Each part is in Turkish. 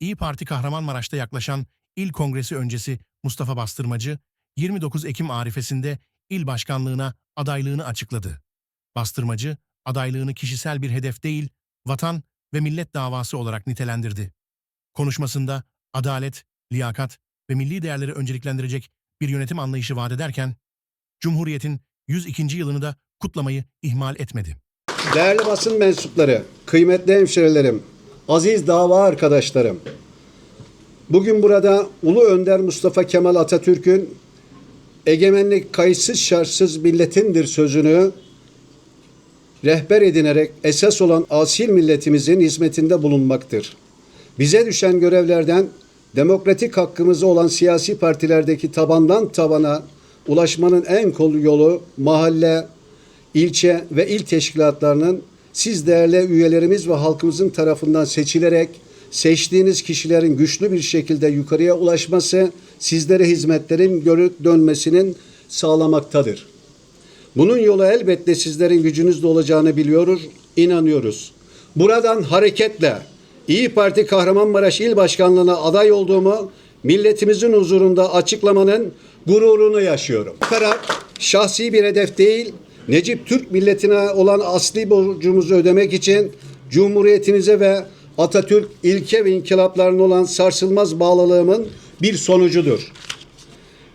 İyi Parti Kahramanmaraş'ta yaklaşan İl Kongresi öncesi Mustafa Bastırmacı, 29 Ekim arifesinde il başkanlığına adaylığını açıkladı. Bastırmacı, adaylığını kişisel bir hedef değil, vatan ve millet davası olarak nitelendirdi. Konuşmasında adalet, liyakat ve milli değerleri önceliklendirecek bir yönetim anlayışı vaat ederken, Cumhuriyet'in 102. yılını da kutlamayı ihmal etmedi. Değerli basın mensupları, kıymetli hemşerilerim, aziz dava arkadaşlarım. Bugün burada Ulu Önder Mustafa Kemal Atatürk'ün egemenlik kayıtsız şartsız milletindir sözünü rehber edinerek esas olan asil milletimizin hizmetinde bulunmaktır. Bize düşen görevlerden demokratik hakkımızı olan siyasi partilerdeki tabandan tabana ulaşmanın en kol yolu mahalle, ilçe ve il teşkilatlarının siz değerli üyelerimiz ve halkımızın tarafından seçilerek seçtiğiniz kişilerin güçlü bir şekilde yukarıya ulaşması, sizlere hizmetlerin görüp dönmesinin sağlamaktadır. Bunun yolu elbette sizlerin gücünüzde olacağını biliyoruz, inanıyoruz. Buradan hareketle İyi Parti Kahramanmaraş İl Başkanlığı'na aday olduğumu milletimizin huzurunda açıklamanın gururunu yaşıyorum. Karar şahsi bir hedef değil, Necip Türk milletine olan asli borcumuzu ödemek için Cumhuriyetinize ve Atatürk ilke ve inkılaplarına olan sarsılmaz bağlılığımın bir sonucudur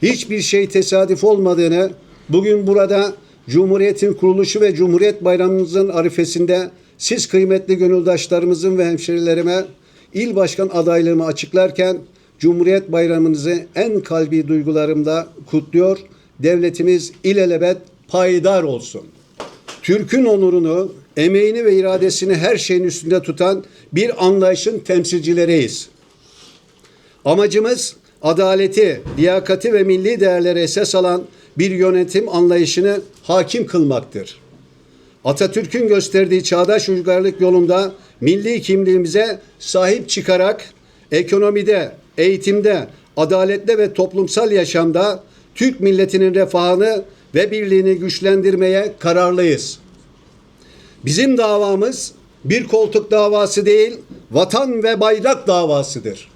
hiçbir şey tesadüf olmadığını bugün burada Cumhuriyet'in kuruluşu ve Cumhuriyet Bayramımızın arifesinde siz kıymetli gönüldaşlarımızın ve hemşerilerime il başkan adaylığımı açıklarken Cumhuriyet Bayramınızı en kalbi duygularımda kutluyor. Devletimiz ilelebet payidar olsun. Türk'ün onurunu, emeğini ve iradesini her şeyin üstünde tutan bir anlayışın temsilcileriyiz. Amacımız adaleti, liyakati ve milli değerleri esas alan bir yönetim anlayışını hakim kılmaktır. Atatürk'ün gösterdiği çağdaş uygarlık yolunda milli kimliğimize sahip çıkarak ekonomide, eğitimde, adaletle ve toplumsal yaşamda Türk milletinin refahını ve birliğini güçlendirmeye kararlıyız. Bizim davamız bir koltuk davası değil, vatan ve bayrak davasıdır.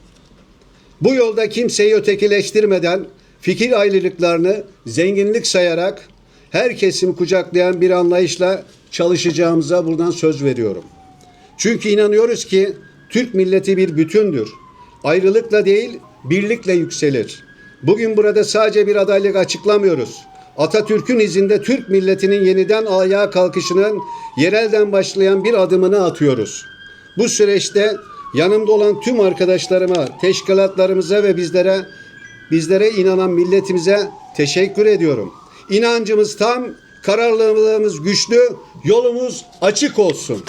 Bu yolda kimseyi ötekileştirmeden fikir ayrılıklarını zenginlik sayarak her kesimi kucaklayan bir anlayışla çalışacağımıza buradan söz veriyorum. Çünkü inanıyoruz ki Türk milleti bir bütündür. Ayrılıkla değil, birlikle yükselir. Bugün burada sadece bir adaylık açıklamıyoruz. Atatürk'ün izinde Türk milletinin yeniden ayağa kalkışının yerelden başlayan bir adımını atıyoruz. Bu süreçte yanımda olan tüm arkadaşlarıma, teşkilatlarımıza ve bizlere bizlere inanan milletimize teşekkür ediyorum. İnancımız tam, kararlılığımız güçlü, yolumuz açık olsun.